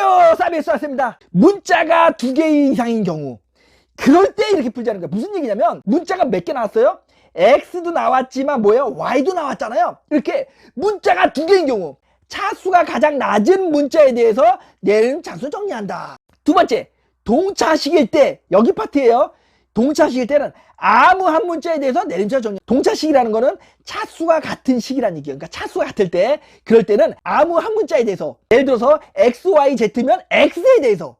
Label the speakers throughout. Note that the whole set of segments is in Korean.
Speaker 1: 안녕하세요 사비스 왔습니다. 문자가 두 개 이상인 경우. 그럴 때 이렇게 풀자는 거예요? 무슨 얘기냐면 문자가 몇 개 나왔어요? X도 나왔지만 뭐예요? Y도 나왔잖아요. 이렇게 문자가 두 개인 경우 차수가 가장 낮은 문자에 대해서 내는 차수 정리한다. 두 번째 동차식일 때 여기 파트예요 동차식일 때는 아무 한 문자에 대해서 내림차 정리. 동차식이라는 거는 차수가 같은 식이라는 얘기예요. 그러니까 차수가 같을 때 그럴 때는 아무 한 문자에 대해서 예를 들어서 x, y, z면 x에 대해서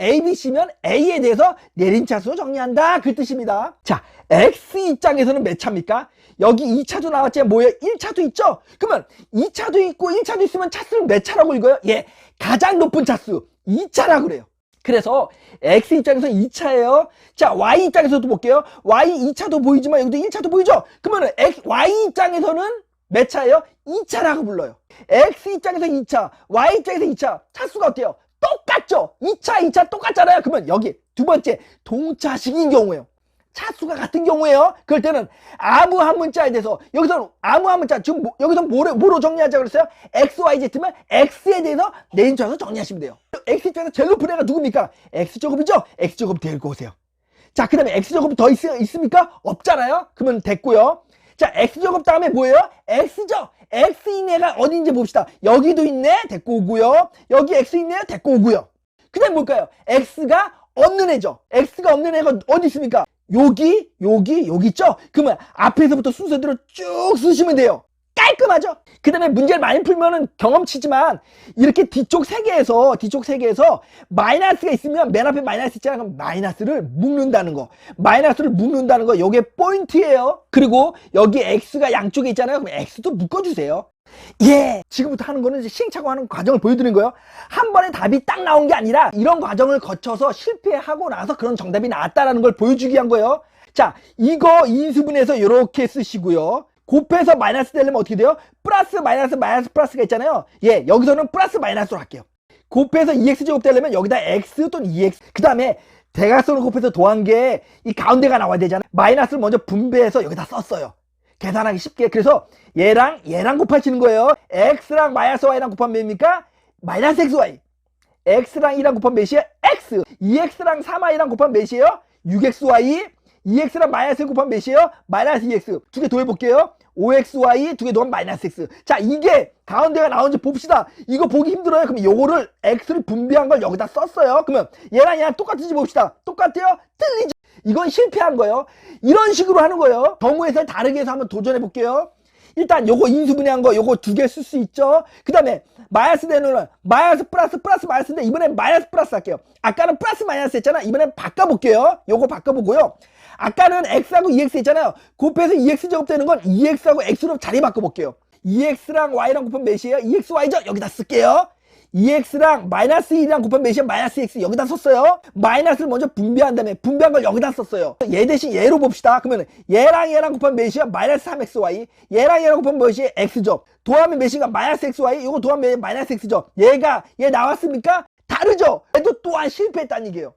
Speaker 1: a, b, c면 a에 대해서 내림차수 정리한다. 그 뜻입니다. 자, x 입장에서는 몇 차입니까? 여기 2차도 나왔지만 뭐예요? 1차도 있죠? 그러면 2차도 있고 1차도 있으면 차수는 몇 차라고 읽어요? 예, 가장 높은 차수 2차라고 그래요. 그래서 X 입장에서 2차예요. 자, Y 입장에서도 볼게요. Y 2차도 보이지만 여기도 1차도 보이죠? 그러면 X, Y 입장에서는 몇 차예요? 2차라고 불러요. X 입장에서 2차, Y 입장에서 2차. 차수가 어때요? 똑같죠? 2차, 2차 똑같잖아요. 그러면 여기 두 번째 동차식인 경우에요. 차수가 같은 경우에요. 그럴 때는 아무 한 문자에 대해서 여기서 아무 한 문자 지금 뭐, 여기서 뭐로, 뭐로 정리하자 그랬어요? x, y, z면 x에 대해서 내인쳐서 정리하시면 돼요. x 입장에서 제일 높은 애가 누굽니까? x 제곱이죠? x 제곱 데리고 오세요. 자, 그 다음에 x 제곱 더 있, 있습니까? 없잖아요. 그러면 됐고요. 자, x 제곱 다음에 뭐예요? x죠. x인 애가 어디인지 봅시다. 여기도 있네. 데리고 오고요. 여기 x 있네요. 데리고 오고요. 그 다음에 뭘까요? x가 없는 애죠. x가 없는 애가 어디 있습니까? 여기, 여기, 여기 있죠? 그러면 앞에서부터 순서대로 쭉 쓰시면 돼요. 깔끔하죠? 그 다음에 문제를 많이 풀면은 경험치지만 이렇게 뒤쪽 세 개에서, 뒤쪽 세 개에서 마이너스가 있으면 맨 앞에 마이너스 있잖아요. 그럼 마이너스를 묶는다는 거. 마이너스를 묶는다는 거. 요게 포인트예요. 그리고 여기 x가 양쪽에 있잖아요. 그럼 x도 묶어주세요. 예! 지금부터 하는 거는 시행착오 하는 과정을 보여드리는 거예요. 한 번에 답이 딱 나온 게 아니라 이런 과정을 거쳐서 실패하고 나서 그런 정답이 나왔다라는 걸 보여주기 위한 거예요. 자, 이거 인수분해서 이렇게 쓰시고요. 곱해서 마이너스 되려면 어떻게 돼요? 플러스 마이너스 마이너스 플러스가 있잖아요. 예, 여기서는 플러스 마이너스로 할게요. 곱해서 2x제곱 되려면 여기다 x 또는 2x 그 다음에 대각선을 곱해서 더한 게 이 가운데가 나와야 되잖아요. 마이너스를 먼저 분배해서 여기다 썼어요. 계산하기 쉽게. 그래서 얘랑 얘랑 곱하시는 거예요. x랑 마이너스 y랑 곱하면 몇입니까? 마이너스 xy. x랑 2랑 곱하면 몇이에요? x. 2x랑 3y랑 곱하면 몇이에요? 6xy. 2x랑 마이너스 곱하면 몇이에요? 마이너스 2x. 두 개 더해볼게요. 5xy 두 개 더하면 마이너스 x. 자, 이게 가운데가 나오는지 봅시다. 이거 보기 힘들어요. 그럼 요거를 x를 분배한 걸 여기다 썼어요. 그러면 얘랑 얘랑 똑같은지 봅시다. 똑같아요? 틀리죠? 이건 실패한 거예요. 이런 식으로 하는 거예요. 경우 해설 다르게 해서 한번 도전해 볼게요. 일단 요거 인수분해한 거 요거 두 개 쓸 수 있죠. 그 다음에 마이너스 되는 마이너스 플러스 플러스 마이너스인데 이번엔 마이너스 플러스 할게요. 아까는 플러스 마이너스 했잖아. 이번엔 바꿔볼게요. 요거 바꿔보고요. 아까는 x하고 2x 했잖아요. 곱해서 2x 제곱 되는 건 2x하고 x로 자리 바꿔볼게요. 2x랑 y랑 곱하면 몇이에요? 2xy죠? 여기다 쓸게요. 2x랑 마이너스 1이랑 곱하면 몇이야? 마이너스 x 여기다 썼어요. 마이너스를 먼저 분배한 다음에 분배한 걸 여기다 썼어요. 얘 대신 얘로 봅시다. 그러면 얘랑 얘랑 곱하면 몇이야? 마이너스 3xy. 얘랑 얘랑 곱하면 몇이야? x죠. 도하면 몇인가? 마이너스 xy. 이거 도하면 몇? 마이너스 x죠. 얘가 얘 나왔습니까? 다르죠. 얘도 또한 실패했다는 얘기예요.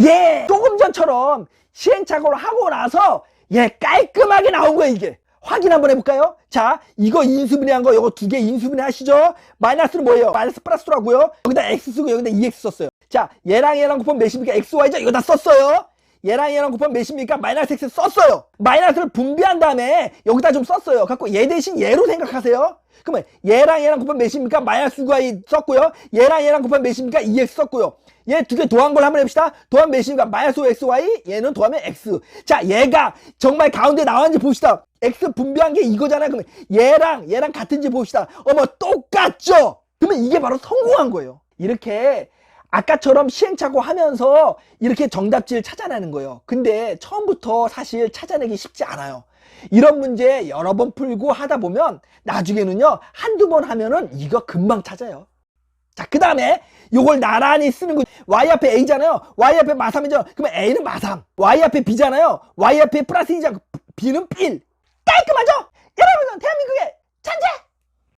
Speaker 1: 예, 조금 전처럼 시행착오를 하고 나서 예 깔끔하게 나온 거예요 이게. 확인 한번 해볼까요? 자, 이거 인수분해한 거, 이거 두 개 인수분해 하시죠? 마이너스는 뭐예요? 마이너스 플러스라고요? 여기다 x 쓰고 여기다 2x 썼어요. 자, 얘랑 얘랑 곱하면 몇입니까? xy죠? 이거 다 썼어요. 얘랑 얘랑 곱하면 몇입니까? 마이너스 x 썼어요. 마이너스를 분배한 다음에 여기다 좀 썼어요. 갖고 얘 대신 얘로 생각하세요. 그러면 얘랑 얘랑 곱하면 몇입니까? 마이너스 y 썼고요. 얘랑 얘랑 곱하면 몇입니까? 2x 썼고요. 얘 두 개 더한 걸 한번 해봅시다. 더하면 몇입니까? 마이너스 5xy, 얘는 더하면 x. 자, 얘가 정말 가운데 나왔는지 봅시다. x 분배한 게 이거잖아요. 그러면 얘랑 얘랑 같은지 봅시다. 어머, 똑같죠? 그러면 이게 바로 성공한 거예요. 이렇게 아까처럼 시행착오 하면서 이렇게 정답지를 찾아내는 거예요. 근데 처음부터 사실 찾아내기 쉽지 않아요. 이런 문제 여러 번 풀고 하다 보면 나중에는요, 한두 번 하면은 이거 금방 찾아요. 자, 그 다음에 요걸 나란히 쓰는 거. y 앞에 a잖아요. y 앞에 마삼이죠. 그러면 a는 마삼. y 앞에 b잖아요. y 앞에 플러스 2잖아요. b는 1. 깔끔하죠? 여러분은 대한민국의 천재!